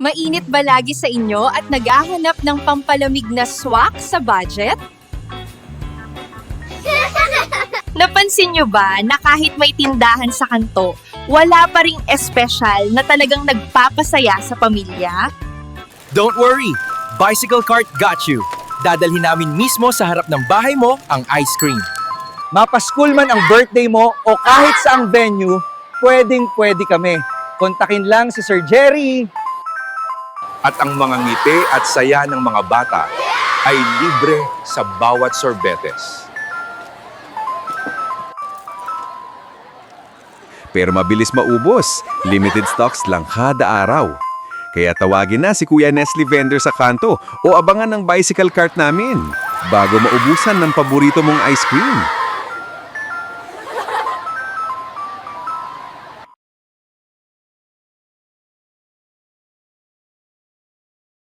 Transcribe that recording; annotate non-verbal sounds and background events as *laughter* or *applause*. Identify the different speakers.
Speaker 1: Mainit ba lagi sa inyo at naghahanap ng pampalamig na swak sa budget? *laughs* Napansin nyo ba na kahit may tindahan sa kanto, wala pa ring espesyal na talagang nagpapasaya sa pamilya?
Speaker 2: Don't worry, Bicycle Cart got you. Dadalhin namin mismo sa harap ng bahay mo ang ice cream.
Speaker 3: Mapaskul man ang birthday mo o kahit saang venue, pwedeng pwede kami. Kontakin lang si Sir Jerry.
Speaker 4: At ang mga ngiti at saya ng mga bata ay libre sa bawat sorbetes.
Speaker 5: Pero mabilis maubos. Limited stocks lang kada araw. Kaya tawagin na si Kuya Nestle vendor sa kanto o abangan ng bicycle cart namin bago maubusan ng paborito mong ice cream.